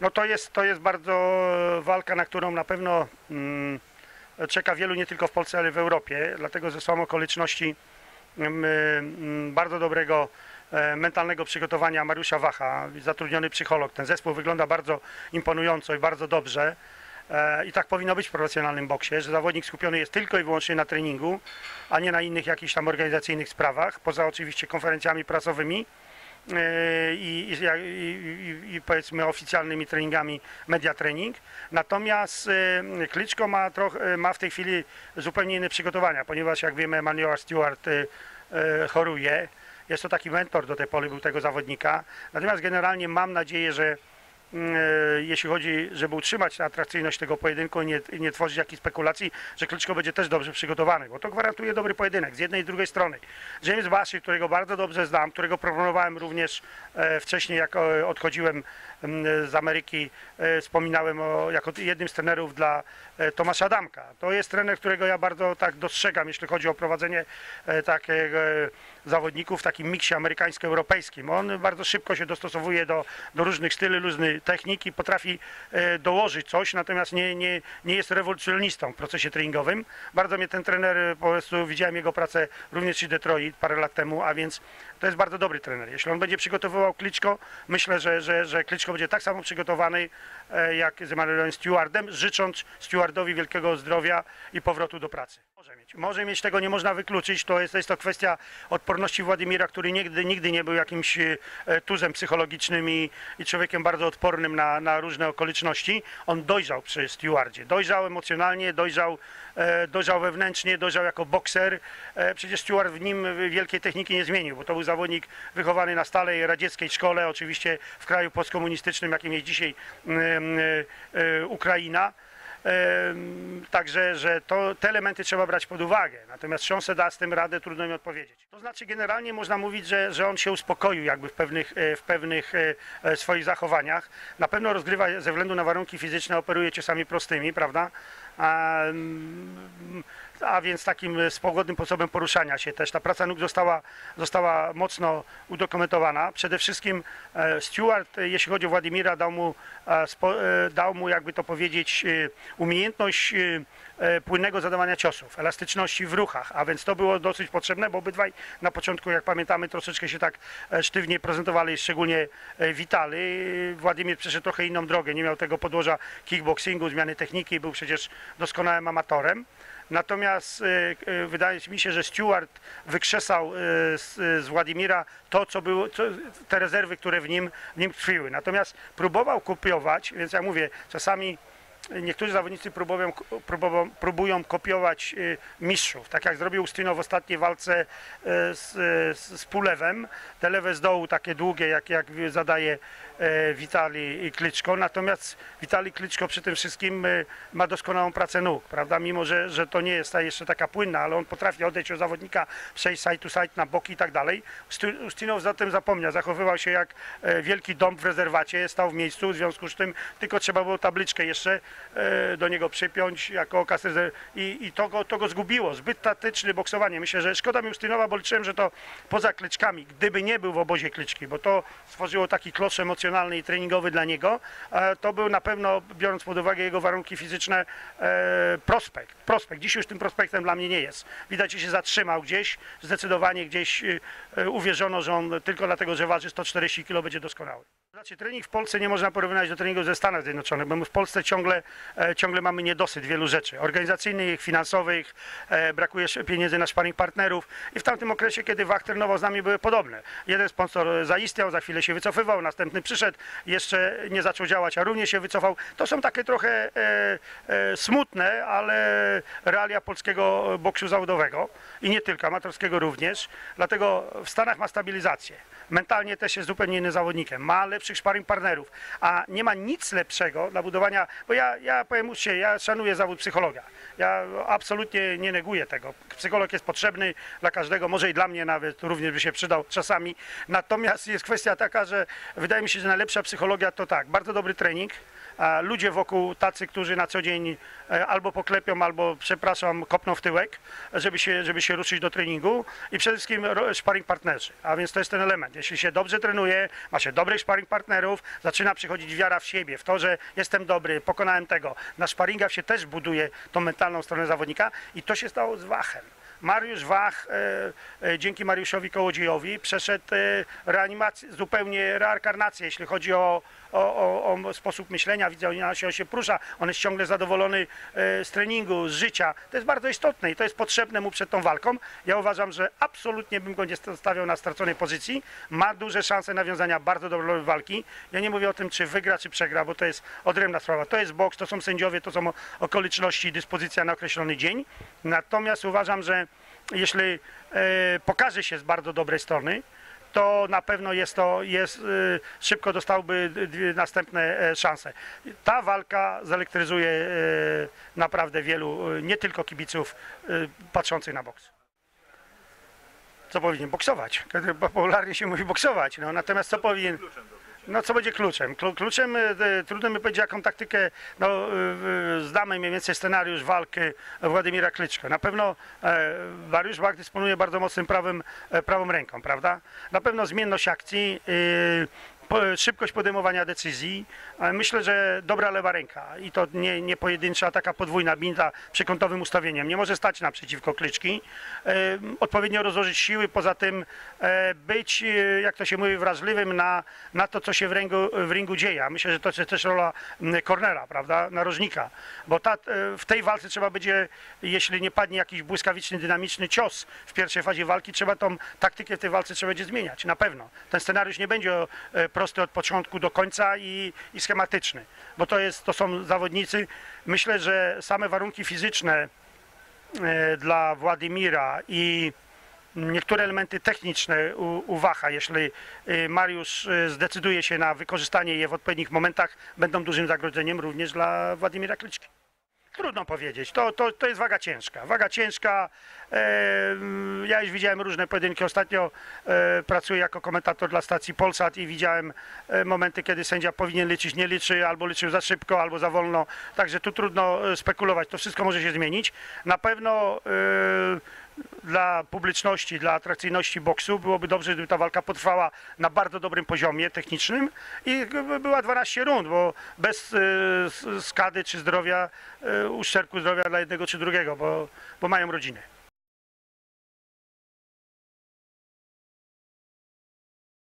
No to jest, to jest bardzo walka, na którą na pewno mm, czeka wielu nie tylko w Polsce, ale w Europie, dlatego że są okoliczności mm, mm, bardzo dobrego e, mentalnego przygotowania Mariusza Wacha, zatrudniony psycholog. Ten zespół wygląda bardzo imponująco i bardzo dobrze. E, I tak powinno być w profesjonalnym boksie, że zawodnik skupiony jest tylko i wyłącznie na treningu, a nie na innych jakichś tam organizacyjnych sprawach, poza oczywiście konferencjami prasowymi e, i, i, i, powiedzmy oficjalnymi treningami media trening. Natomiast e, Klitschko ma, trochę, ma w tej chwili zupełnie inne przygotowania, ponieważ jak wiemy Emmanuel Stewart e, choruje. Jest to taki mentor do tej pory był tego zawodnika. Natomiast generalnie mam nadzieję, że jeśli chodzi, żeby utrzymać atrakcyjność tego pojedynku nie, nie tworzyć jakichś spekulacji, że Klitschko będzie też dobrze przygotowany, bo to gwarantuje dobry pojedynek z jednej i drugiej strony. James Bashi, którego bardzo dobrze znam, którego proponowałem również e, wcześniej, jak e, odchodziłem z Ameryki, e, wspominałem o, jako jednym z trenerów dla Tomasza Adamka. To jest trener, którego ja bardzo tak dostrzegam, jeśli chodzi o prowadzenie takiego zawodników w takim miksie amerykańsko-europejskim. On bardzo szybko się dostosowuje do, do różnych styli, różnych technik i potrafi e, dołożyć coś, natomiast nie, nie, nie jest rewolucjonistą w procesie treningowym. Bardzo mnie ten trener, e, po prostu widziałem jego pracę również w Detroit parę lat temu, a więc to jest bardzo dobry trener. Jeśli on będzie przygotowywał Kliczko, myślę, że, że, że Kliczko będzie tak samo przygotowany e, jak z Emmanuelem Stewardem, życząc Stewardowi wielkiego zdrowia i powrotu do pracy. Może mieć, może mieć tego nie można wykluczyć, to jest, to jest to kwestia odporności Władimira, który nigdy, nigdy nie był jakimś e, tuzem psychologicznym i, i człowiekiem bardzo odpornym na, na różne okoliczności. On dojrzał przy Stewardzie, dojrzał emocjonalnie, dojrzał, e, dojrzał wewnętrznie, dojrzał jako bokser. E, przecież Stewart w nim wielkiej techniki nie zmienił, bo to był zawodnik wychowany na stałej radzieckiej szkole, oczywiście w kraju postkomunistycznym, jakim jest dzisiaj em, e, e, Ukraina. Także, że to, te elementy trzeba brać pod uwagę. Natomiast czy on se da z tym radę, trudno mi odpowiedzieć. To znaczy generalnie można mówić, że, że on się uspokoił jakby w pewnych, e, w pewnych e, e, swoich zachowaniach. Na pewno rozgrywa ze względu na warunki fizyczne, operuje ciosami prostymi, prawda? A, a więc takim swobodnym sposobem poruszania się też. Ta praca nóg została, została mocno udokumentowana. Przede wszystkim e, Stewart, e, jeśli chodzi o Władimira, dał mu, e, e, dał mu jakby to powiedzieć, e, umiejętność e, e, płynnego zadawania ciosów, elastyczności w ruchach, a więc to było dosyć potrzebne, bo obydwaj na początku, jak pamiętamy, troszeczkę się tak e, sztywnie prezentowali, szczególnie e, Witali. Władimir przeszedł trochę inną drogę, nie miał tego podłoża kickboxingu, zmiany techniki, był przecież doskonałym amatorem. Natomiast e, e, wydaje mi się, że Stewart wykrzesał e, z, z Władimira to, co było, co, te rezerwy, które w nim, w nim tkwiły. Natomiast próbował kopiować, więc ja mówię, czasami niektórzy zawodnicy próbują, próbują, próbują kopiować y, mistrzów, tak jak zrobił Ustino w ostatniej walce y, z, z, z Pulewem. Te lewe z dołu takie długie, jak, jak zadaje Witali Klitschko. Natomiast Witali Klitschko przy tym wszystkim y, ma doskonałą pracę nóg, prawda? Mimo, że, że to nie jest ta jeszcze taka płynna, ale on potrafi odejść od zawodnika, przejść side to side na boki i tak dalej. Usti- Ustinow za tym zapomniał, zachowywał się jak e, wielki dom w rezerwacie, stał w miejscu, w związku z tym tylko trzeba było tabliczkę jeszcze e, do niego przypiąć jako okaz i, i to, go, to go zgubiło. Zbyt tatyczny boksowanie. Myślę, że szkoda mi Ustynowa, bo liczyłem, że to poza klyczkami, gdyby nie był w obozie klyczki, bo to stworzyło taki klosz emocjonalny i treningowy dla niego, e, to był na pewno, biorąc pod uwagę jego warunki fizyczne, e, prospekt. Prospekt. Dziś już tym prospektem dla mnie nie jest. Widać, że się zatrzymał gdzieś, zdecydowanie gdzieś e, uwierzono, że on tylko dlatego, że waży 140 kg będzie doskonały. Znaczy, trening w Polsce nie można porównać do treningu ze Stanów Zjednoczonych, bo my w Polsce ciągle, e, ciągle mamy niedosyt wielu rzeczy organizacyjnych, finansowych, e, brakuje pieniędzy na sparring partnerów i w tamtym okresie, kiedy Wach trenował z nami, były podobne. Jeden sponsor zaistniał, za chwilę się wycofywał, następny przyszedł, jeszcze nie zaczął działać, a również się wycofał. To są takie trochę e, e, smutne, ale realia polskiego boksu zawodowego i nie tylko, amatorskiego również. Dlatego w Stanach ma stabilizację. Mentalnie też jest zupełnie innym zawodnikiem. Ma lepszych sparring partnerów, a nie ma nic lepszego dla budowania, bo ja, ja powiem uczciwie, ja szanuję zawód psychologa. Ja absolutnie nie neguję tego. Psycholog jest potrzebny dla każdego, może i dla mnie nawet również by się przydał czasami. Natomiast jest kwestia taka, że wydaje mi się, że najlepsza psychologia to tak, bardzo dobry trening, ludzie wokół tacy, którzy na co dzień e, albo poklepią, albo przepraszam, kopną w tyłek, żeby się, żeby się ruszyć do treningu i przede wszystkim sparring partnerzy. A więc to jest ten element. Jeśli się dobrze trenuje, ma się dobrych sparring partnerów, zaczyna przychodzić wiara w siebie, w to, że jestem dobry, pokonałem tego. Na sparingach się też buduje tą mentalną stronę zawodnika i to się stało z Wachem. Mariusz Wach, e, e, dzięki Mariuszowi Kołodziejowi, przeszedł e, reanimację, zupełnie reinkarnację, jeśli chodzi o, o, o, o sposób myślenia. Widzę, on się, on się prusza, on jest ciągle zadowolony e, z treningu, z życia. To jest bardzo istotne i to jest potrzebne mu przed tą walką. Ja uważam, że absolutnie bym go nie stawiał na straconej pozycji. Ma duże szanse nawiązania bardzo dobrej walki. Ja nie mówię o tym, czy wygra, czy przegra, bo to jest odrębna sprawa. To jest boks, to są sędziowie, to są okoliczności, dyspozycja na określony dzień. Natomiast uważam, że jeśli e, pokaże się z bardzo dobrej strony, to na pewno jest to, jest, e, szybko dostałby następne e, szanse. Ta walka zelektryzuje e, naprawdę wielu, e, nie tylko kibiców patrzących na boks. Co powinien boksować? Popularnie się mówi boksować, no, natomiast co powinien... No co będzie kluczem? Klu- Kluczem, e, e, trudno mi powiedzieć jaką taktykę, no e, znamy mniej więcej scenariusz walki Władimira Klyczko. Na pewno Mariusz Bach dysponuje bardzo mocnym prawym, prawą ręką, prawda? Na pewno zmienność akcji, szybkość podejmowania decyzji. Myślę, że dobra lewa ręka i to nie, nie pojedyncza, taka podwójna binta przekątowym ustawieniem. Nie może stać naprzeciwko Klyczki. Odpowiednio rozłożyć siły, poza tym e, być, e, jak to się mówi, wrażliwym na, na to, co się w ringu, w ringu dzieje. Myślę, że to jest też rola cornera, prawda, narożnika, bo ta, e, w tej walce trzeba będzie, jeśli nie padnie jakiś błyskawiczny, dynamiczny cios w pierwszej fazie walki, trzeba tą taktykę w tej walce trzeba będzie zmieniać, na pewno. Ten scenariusz nie będzie prosty od początku do końca i, i schematyczny, bo to, jest, to są zawodnicy, myślę, że same warunki fizyczne e, dla Władimira i niektóre elementy techniczne u, jeśli y, Mariusz y, zdecyduje się na wykorzystanie je w odpowiednich momentach, będą dużym zagrożeniem również dla Władimira Klyczki. Trudno powiedzieć, to, to, to jest waga ciężka. Waga ciężka, e, ja już widziałem różne pojedynki, ostatnio e, pracuję jako komentator dla stacji Polsat i widziałem e, momenty, kiedy sędzia powinien liczyć, nie liczy, albo liczył za szybko, albo za wolno, także tu trudno e, spekulować, to wszystko może się zmienić. Na pewno e, dla publiczności, dla atrakcyjności boksu byłoby dobrze, gdyby ta walka potrwała na bardzo dobrym poziomie technicznym i by była 12 rund, bo bez s- skady czy zdrowia, e, uszczerbku zdrowia dla jednego czy drugiego, bo, bo mają rodziny.